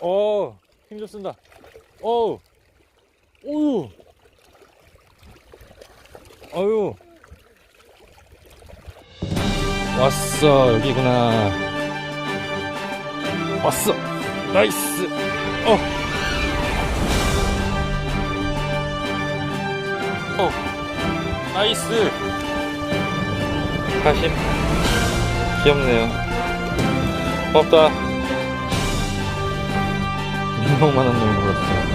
어, 힘 좀 쓴다. 어우, 오유, 어유. 왔어, 여기구나. 왔어, 나이스. 어, 어, 나이스. 가심. 귀엽네요. 고맙다. 민호만한 놈이 물었어요.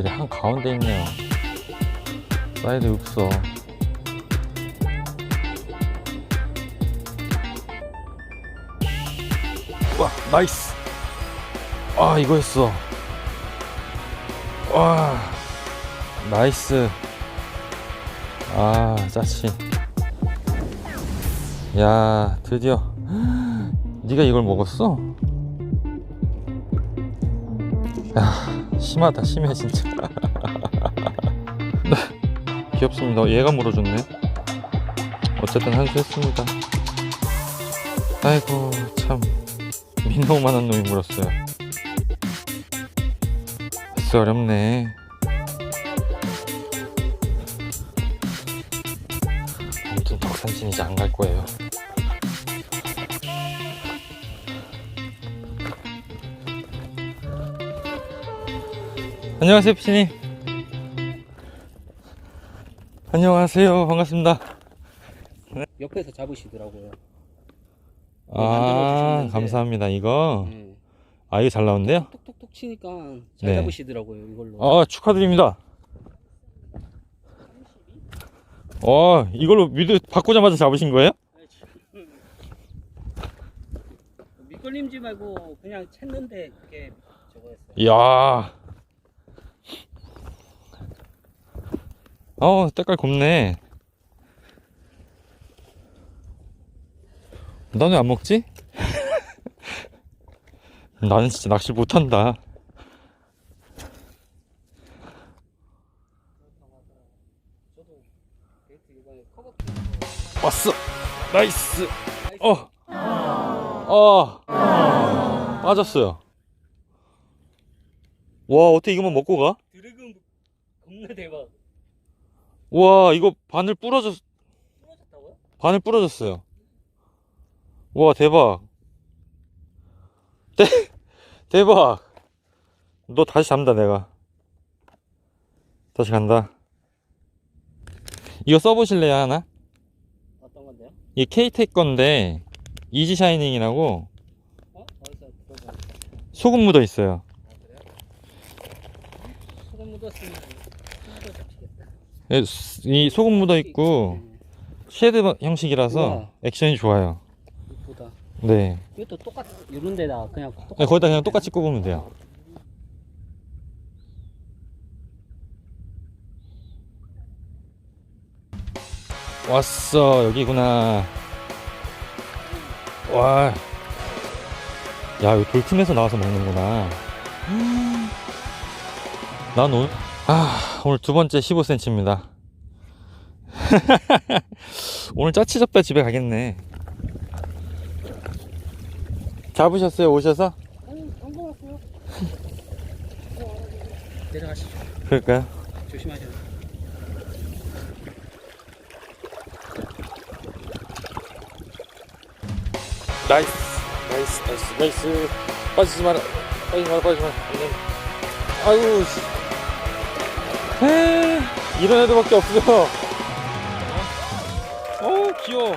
애들이 한 가운데 있네요. 사이드 없어. 와, 나이스. 아, 이거 했어. 와, 나이스. 아, 짜치. 야, 드디어. 네가 이걸 먹었어? 야, 심하다, 심해 진짜. 네, 귀엽습니다. 얘가 물어줬네. 어쨌든 한 수 했습니다. 아이고 참 민호만한 놈이 물었어요. 글쎄 어렵네. 아무튼 덕산진 이제 안 갈 거예요. 안녕하세요 피디님. 안녕하세요 반갑습니다. 옆에서 잡으시더라고요. 아 만들어주셨는데. 감사합니다 이거 네. 아 이거 잘 나온대요? 톡톡톡 치니까 잘 네. 잡으시더라고요. 이걸로. 아 축하드립니다. 어 이걸로 미드 바꾸자마자 잡으신 거예요? 밑걸림지 말고 그냥 챘는데 그게 저거였어요. 이야. 어 때깔 곱네. 난왜안 먹지? 나는 진짜 낚시 못한다. 왔어. 나이스. 어. 어. 빠졌어요. 와, 어떻게 이것만 먹고 가? 드래곤 겁나 대박. 와, 이거 바늘 부러졌, 부러졌다고요? 바늘 부러졌어요. 와, 대박. 대, 대박. 너 다시 잡는다, 내가. 다시 간다. 이거 써보실래요, 하나? 어떤 건데요? 이 케이텍 건데, 이지 샤이닝이라고 어? 소금 묻어 있어요. 아 그래요? 소금 묻었으면. 예, 스- 이 소금 묻어 있고, 네, 쉐드 형식이라서 우와. 액션이 좋아요. 이쁘다. 네. 이것도 똑같 이런 데다 그냥 똑같. 네, 거기다 그냥 똑같이 꼽으면 돼요. 왔어, 여기구나. 와. 야, 여기 돌틈에서 나와서 먹는구나. 난 오늘, 아, 오늘 두 번째 15cm입니다. 오늘 짜치 잡다 집에 가겠네. 잡으셨어요, 오셔서? 아니 안거 같고요. 내려가시죠. 그럴까요? 조심하세요. 나이스 나이스 나이스 나이스 빠지지 마라 빠지지 마라 빠지지 마라 아유 씨. 이런 애들밖에 없어 어 귀여워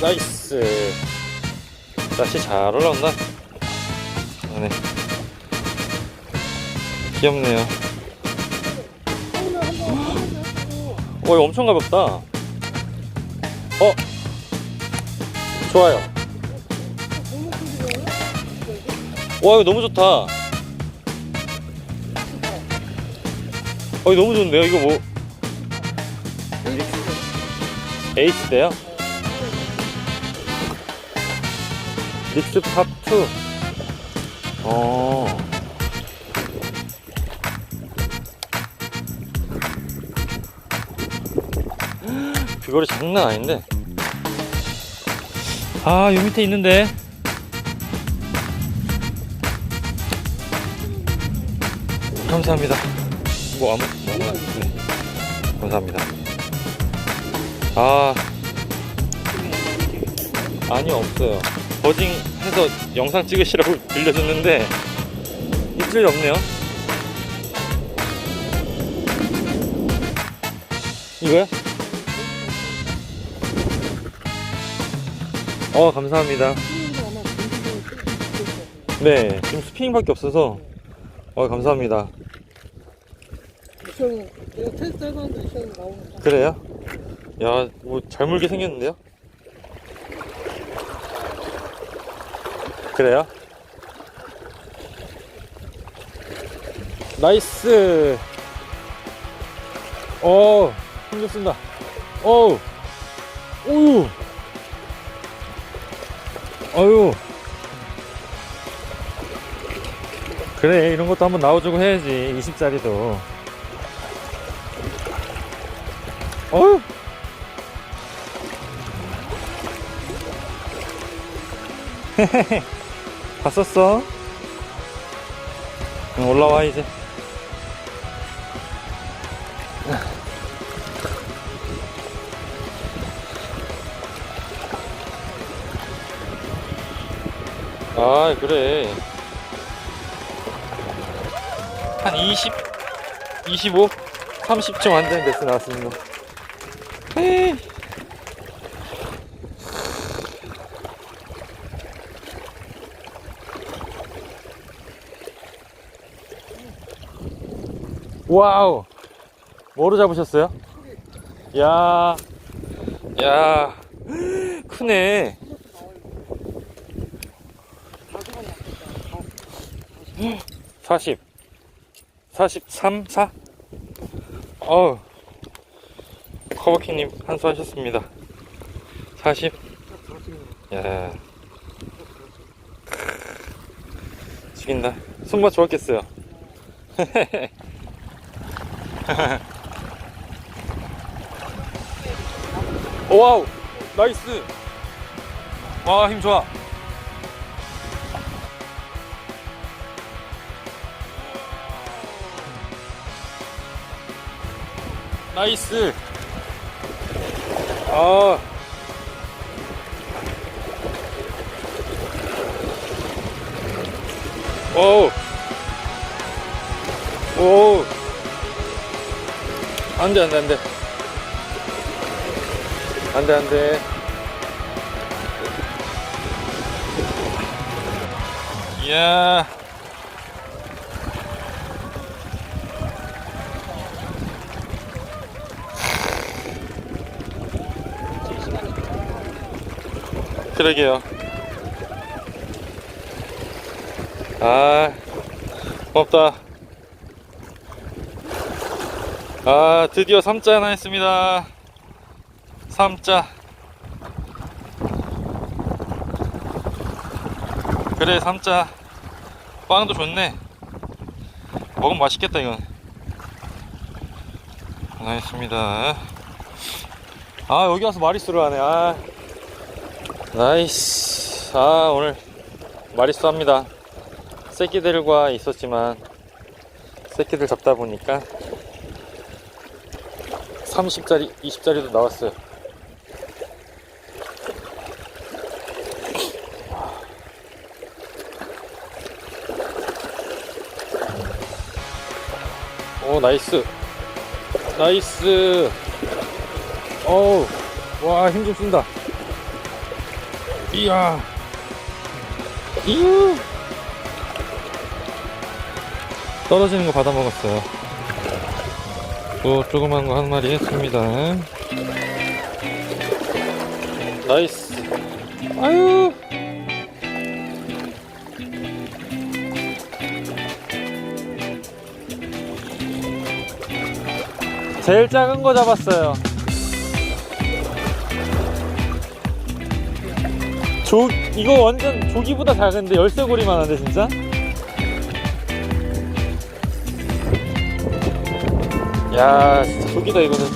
나이스 다시 잘 올라온다 네. 귀엽네요. 이거 엄청 가볍다. 어? 좋아요. 와, 이거 너무 좋다. 어, 이거 너무 좋은데요? 이거 뭐, H대요? 믹스 팝2. 어. 비거리 장난 아닌데. 아, 요 밑에 있는데. 감사합니다. 뭐 아무, 뭐. 네. 감사합니다. 아. 아니요, 없어요. 버징 해서 영상 찍으시라고 빌려줬는데, 입질이 없네요. 이거요? 어, 감사합니다. 네, 지금 스피닝밖에 없어서, 어, 감사합니다. 그래요? 야, 뭐 잘 물게 생겼는데요? 그래요? 나이스! 어, 쓴다. 어우, 오유! 어유! 그래, 이런 것도 한번 나와주고 해야지, 20짜리도. 어휴. 봤었어? 응, 올라와 이제. 아 그래. 한 20, 25, 30초 안 되는 데스 나왔습니다. 에이. 와우 뭐로 잡으셨어요? 야, 야, 크네. 40, 43, 4. 어우. 커버킹님 한 수 하셨습니다. 40. 야. 크으. 죽인다. 손맛 좋았겠어요. 와우! 나이스! 와, 힘 좋아. 나이스! 아. 오. 오. 안 돼, 안 돼, 안 돼. 안 돼, 안 돼. 이야. 그러게요. 아, 고맙다. 아, 드디어 3자 하나 했습니다. 3자. 그래, 3자. 빵도 좋네. 먹으면 맛있겠다, 이건. 하나 했습니다. 아, 여기 와서 마리수를 하네. 아. 나이스. 아, 오늘 마리수 합니다. 새끼들과 있었지만, 새끼들 잡다 보니까 30짜리, 20짜리도 나왔어요. 오, 나이스. 나이스. 어우, 와, 힘 좀 쓴다. 이야. 이유. 떨어지는 거 받아 먹었어요. 또 조그만 거 한 마리 했습니다. 나이스. 아유. 제일 작은 거 잡았어요. 조 이거 완전 조기보다 작은데 열쇠고리만 한데 진짜? 야 진짜 조기다 이거는.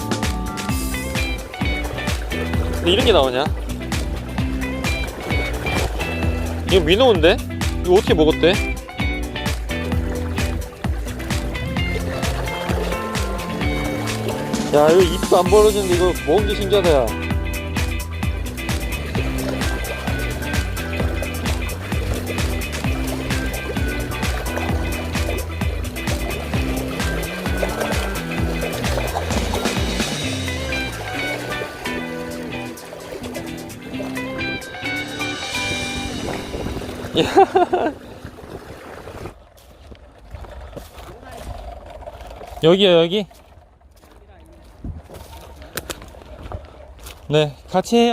근데 이런 게 나오냐? 이거 민호인데? 이거 어떻게 먹었대? 야 이거 입도 안 벌어지는데 이거 먹은 게 신기하다 야 여기요 여기? 네 같이 해요